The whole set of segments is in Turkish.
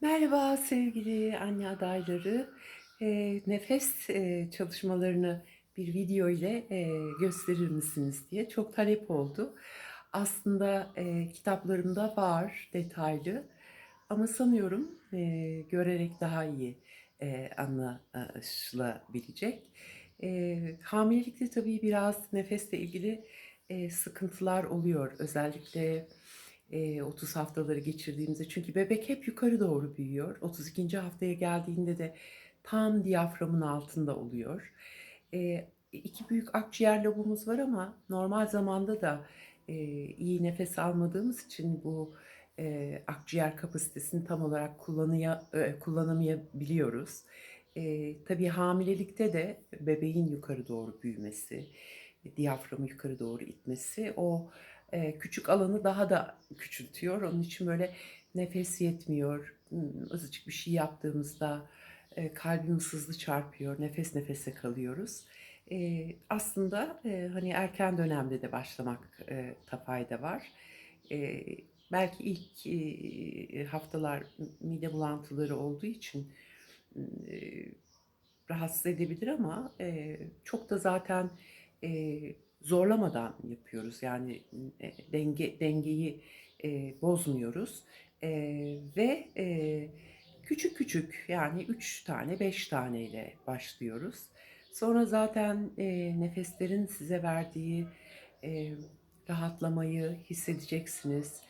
Merhaba sevgili anne adayları. Eee, nefes eee, çalışmalarını bir video ile eee, gösterir misiniz diye çok talep oldu. Aslında eee, kitaplarımda var detaylı ama sanıyorum eee, görerek daha iyi eee, anlaşılabilecek. Eee, hamilelikte tabii biraz nefesle ilgili eee, sıkıntılar oluyor. Özellikle Eee, 30 haftaları geçirdiğimizde çünkü bebek hep yukarı doğru büyüyor. 32. haftaya geldiğinde de tam diyaframın altında oluyor. Eee, 2 büyük akciğer lobumuz var ama normal zamanda da, eee, iyi nefes almadığımız için bu, eee, akciğer kapasitesini tam olarak kullanıya eee, kullanamayabiliyoruz. Eee, tabii hamilelikte de bebeğin yukarı doğru büyümesi, diyaframı yukarı doğru itmesi o Eee, küçük alanı daha da küçültüyor. Onun için böyle nefes yetmiyor. Imm, azıcık bir şey yaptığımızda, eee, kalbimiz hızlı çarpıyor, nefes nefese kalıyoruz. Eee, aslında, eee, hani, erken dönemde de başlamak fayda var. Belki ilk, haftalar mide bulantıları olduğu için, eee, rahatsız edebilir ama, çok da zaten, zorlamadan yapıyoruz. Yani, eee, denge dengeyi, eee, bozmuyoruz, eee, ve, eee, küçük küçük yani 3 tane 5 taneyle başlıyoruz. Sonra zaten, eee, nefeslerin size verdiği, eee, rahatlamayı hissedeceksiniz.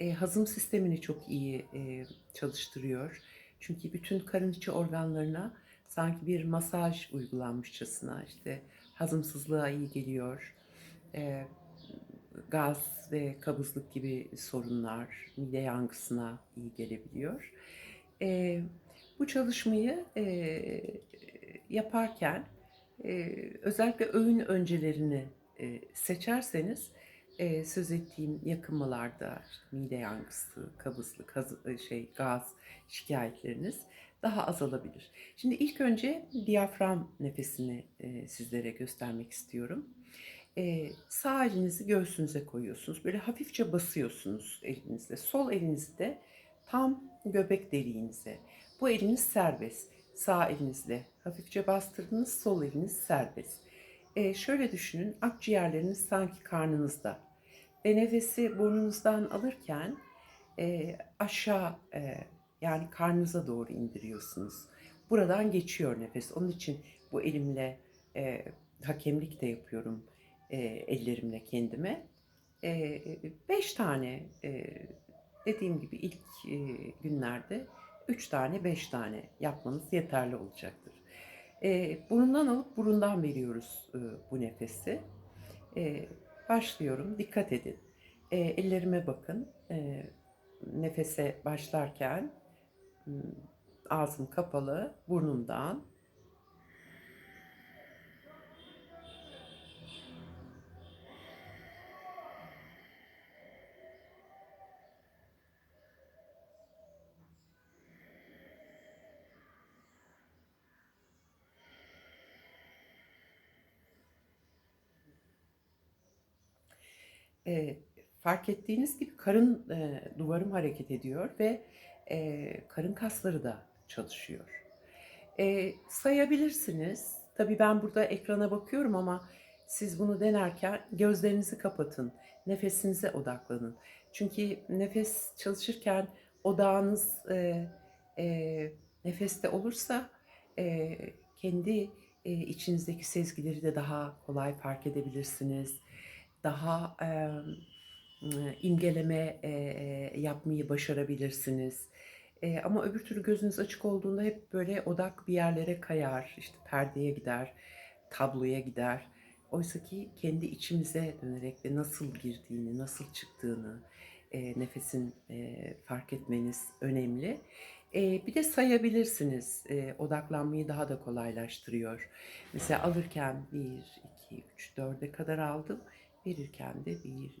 Eee, hazım sistemini çok iyi, eee, çalıştırıyor. Çünkü bütün karın içi organlarına sanki bir masaj uygulanmışçasına, işte, hazımsızlığa iyi geliyor. Eee, gaz ve kabızlık gibi sorunlar, mide yangısına iyi gelebiliyor. Eee, bu çalışmayı, eee, yaparken, eee, özellikle öğün öncelerini, eee, seçerseniz, eee, söz ettiğim yakınmalarda, işte, mide yangısı, kabızlık, hazı eee, şey, gaz şikâyetleriniz daha azalabilir. Şimdi ilk önce diyafram nefesini, eee, sizlere göstermek istiyorum. Eee, sağ elinizi göğsünüze koyuyorsunuz. Böyle hafifçe basıyorsunuz elinizle. Sol elinizi de tam göbek deliğinize. Bu eliniz serbest. Sağ elinizle hafifçe bastırdınız, sol eliniz serbest. Eee, şöyle düşünün, akciğerleriniz sanki karnınızda ve nefesi burnunuzdan alırken, eee, aşağı, eee, yani karnınıza doğru indiriyorsunuz. Buradan geçiyor nefes. Onun için bu elimle, eee, hakemlik de yapıyorum eee, ellerimle kendime. Eee, 5 tane, eee, dediğim gibi ilk, eee, günlerde 3 tane, 5 tane yapmanız yeterli olacaktır. Eee, burundan alıp burundan veriyoruz, ııı, bu nefesi. Eee, başlıyorum, dikkat edin. Eee, ellerime bakın. Eee, nefese başlarken, ağzım kapalı, burnumdan. Eee, fark ettiğiniz gibi karın, eee, duvarım hareket ediyor ve, eee, karın kasları da çalışıyor. Eee, sayabilirsiniz. Tabii ben burada ekrana bakıyorum ama siz bunu denerken gözlerinizi kapatın, nefesinize odaklanın. Çünkü nefes çalışırken odağınız, eee, eee, nefeste olursa, eee, kendi, eee, içinizdeki sezgileri de daha kolay fark edebilirsiniz. Daha, ııı, imgeleme, eee, yapmayı başarabilirsiniz. Eee, ama öbür türlü gözünüz açık olduğunda hep böyle odak bir yerlere kayar, işte, perdeye gider, tabloya gider. Oysaki kendi içimize dönerek ve nasıl girdiğini, nasıl çıktığını, nefesin, fark etmeniz önemli. Bir de sayabilirsiniz. Odaklanmayı daha da kolaylaştırıyor. Mesela alırken 1, 2, 3, 4'e kadar aldım. Verirken de 1, 2,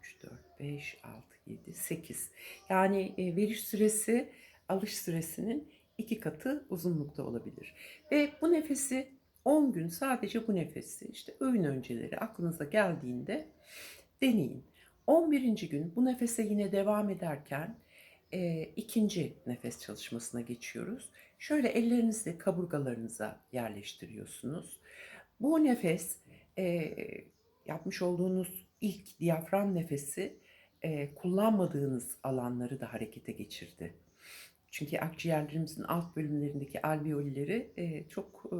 3, 4, 5, 6, 7, 8. Yani, eee, veriş süresi alış süresinin 2 katı uzunlukta olabilir ve bu nefesi 10 gün sadece bu nefesi, işte, öğün önceleri aklınıza geldiğinde deneyin. 11'inci gün bu nefese yine devam ederken, e, ikinci nefes çalışmasına geçiyoruz. Şöyle ellerinizi kaburgalarınıza yerleştiriyorsunuz. Bu nefes e, yapmış olduğunuz ilk diyafram nefesi e, kullanmadığınız alanları da harekete geçirdi. Çünkü akciğerlerimizin alt bölümlerindeki alveolleri e, çok e,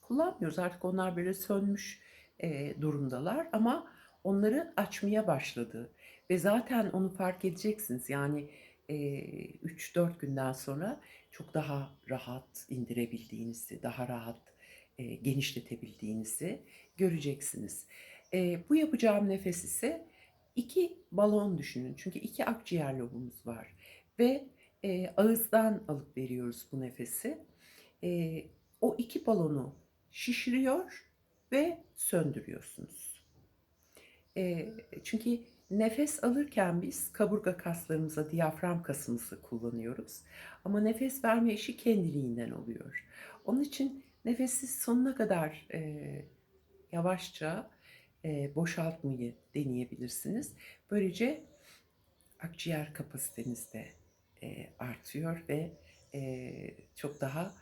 kullanmıyoruz. Artık onlar böyle sönmüş e, durumdalar ama onları açmaya başladı. Ve zaten onu fark edeceksiniz. Yani e, 3-4 günden sonra çok daha rahat indirebildiğinizi, daha rahat e, genişletebildiğinizi göreceksiniz. E, bu yapacağım nefes ise iki balon düşünün. Çünkü iki akciğer lobumuz var. Ve e, ağızdan alıp veriyoruz bu nefesi. E, o iki balonu şişiriyor ve söndürüyorsunuz. E, çünkü nefes alırken biz kaburga kaslarımıza, diyafram kasımızı kullanıyoruz. Ama nefes verme işi kendiliğinden oluyor. Onun için nefesi sonuna kadar e, yavaşça boşaltmayı deneyebilirsiniz. Böylece akciğer kapasiteniz de artıyor ve çok daha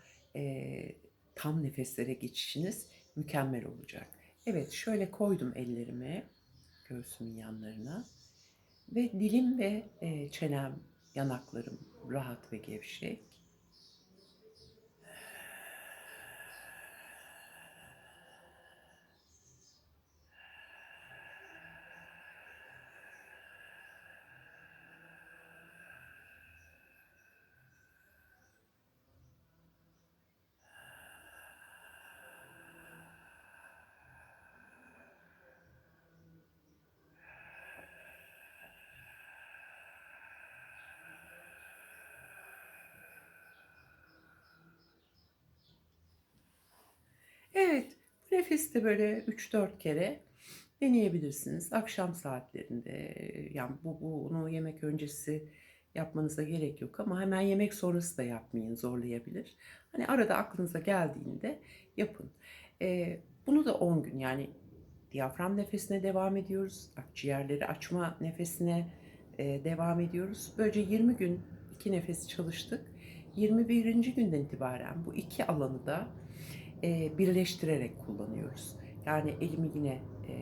tam nefeslere geçişiniz mükemmel olacak. Evet şöyle koydum ellerimi göğsümün yanlarına ve dilim ve e, çenem, yanaklarım rahat ve gevşek. Evet, bu nefesi de böyle 3-4 kere deneyebilirsiniz. Akşam saatlerinde yani bu bunu yemek öncesi yapmanıza gerek yok ama hemen yemek sonrası da yapmayın zorlayabilir. Hani arada aklınıza geldiğinde yapın. Ee, bunu da 10 gün yani diyafram nefesine devam ediyoruz. Akciğerleri açma nefesine e, devam ediyoruz. Böylece 20 gün iki nefesi çalıştık. 21. günden itibaren bu iki alanı da e, birleştirerek kullanıyoruz. Yani elimi yine e,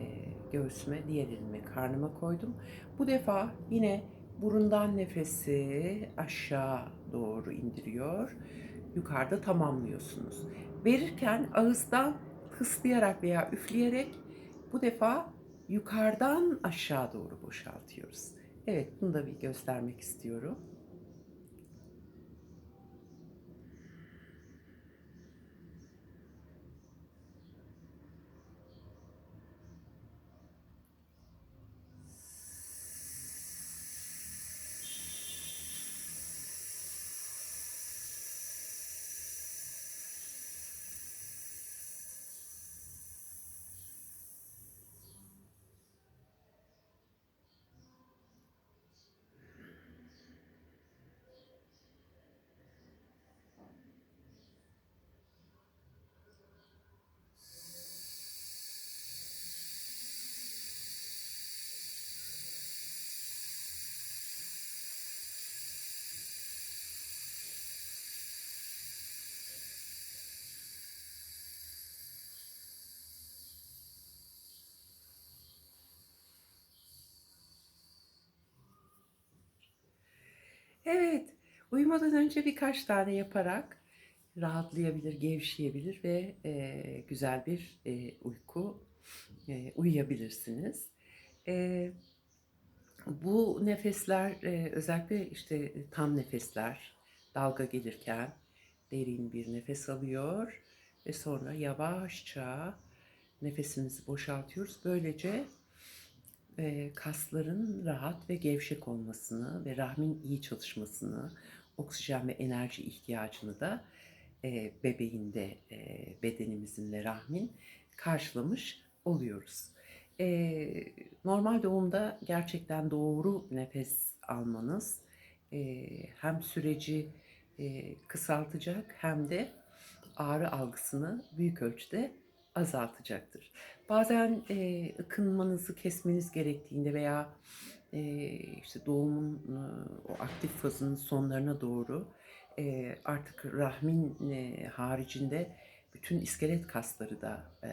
göğsüme, diğer elimi karnıma koydum. Bu defa yine burundan nefesi aşağı doğru indiriyor. Yukarıda tamamlıyorsunuz. Verirken ağızdan tıslayarak veya üfleyerek bu defa yukarıdan aşağı doğru boşaltıyoruz. Evet, bunu da bir göstermek istiyorum. Evet, uyumadan önce birkaç tane yaparak rahatlayabilir, gevşeyebilir ve e, güzel bir e, uyku e, uyuyabilirsiniz. E, bu nefesler e, özellikle işte tam nefesler dalga gelirken derin bir nefes alıyor ve sonra yavaşça nefesimizi boşaltıyoruz. Böylece e, kasların rahat ve gevşek olmasını ve rahmin iyi çalışmasını, oksijen ve enerji ihtiyacını da e, bebeğinde e, bedenimizin ve rahmin karşılamış oluyoruz. E, normal doğumda gerçekten doğru nefes almanız e, hem süreci e, kısaltacak hem de ağrı algısını büyük ölçüde azaltacaktır. Bazen e, ıkınmanızı kesmeniz gerektiğinde veya e, işte doğumun e, o aktif fazının sonlarına doğru e, artık rahmin e, haricinde bütün iskelet kasları da e,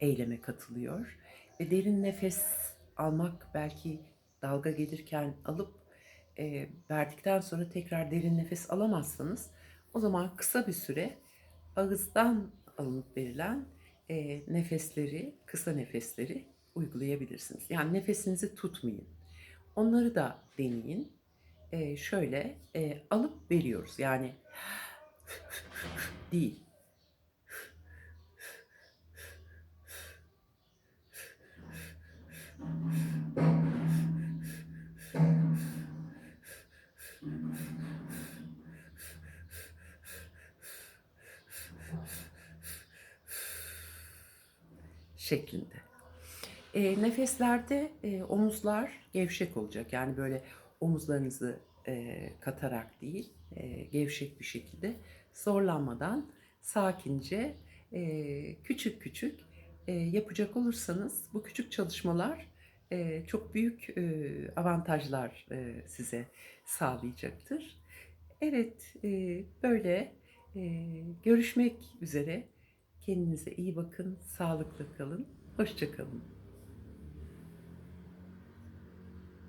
eyleme katılıyor. Ve derin nefes almak belki dalga gelirken alıp e, verdikten sonra tekrar derin nefes alamazsanız o zaman kısa bir süre ağızdan alınıp verilen e, nefesleri, kısa nefesleri uygulayabilirsiniz. Yani nefesinizi tutmayın. Onları da deneyin. E, şöyle e, alıp veriyoruz. Yani değil. Şeklinde. E, nefeslerde e, omuzlar gevşek olacak. Yani böyle omuzlarınızı e, katarak değil, e, gevşek bir şekilde zorlanmadan sakince e, küçük küçük e, yapacak olursanız bu küçük çalışmalar e, çok büyük e, avantajlar e, size sağlayacaktır. Evet, e, böyle e, görüşmek üzere. Kendinize iyi bakın, sağlıklı kalın, hoşça kalın.